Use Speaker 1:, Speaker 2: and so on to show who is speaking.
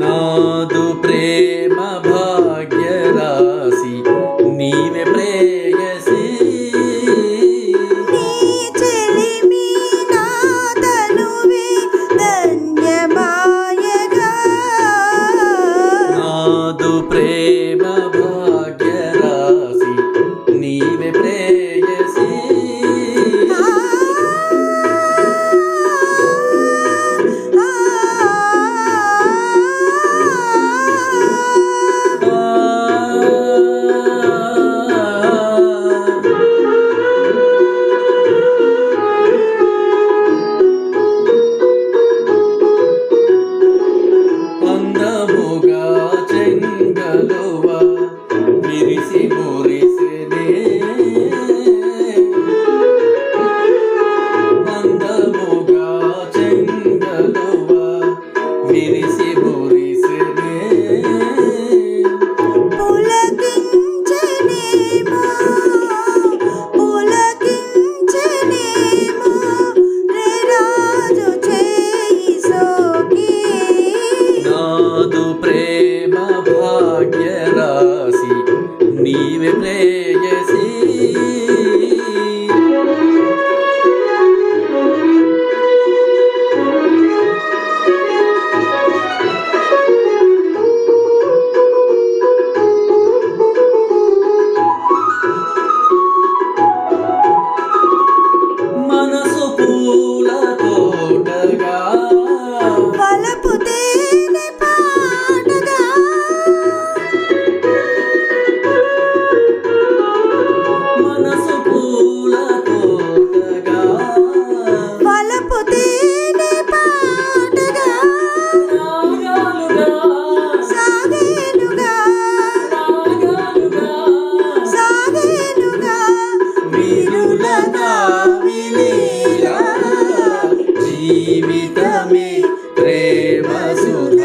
Speaker 1: నాదు ప్రేమ భాగ్యరాశి నీవే ప్రేయసి. నాదు ప్రేమ కలువ విరిసి మురిసినే. నందముగా చెంగలువ విరిసి మురిసినే. నాదు ప్రే me play. జీవితమే ప్రేమ సుధ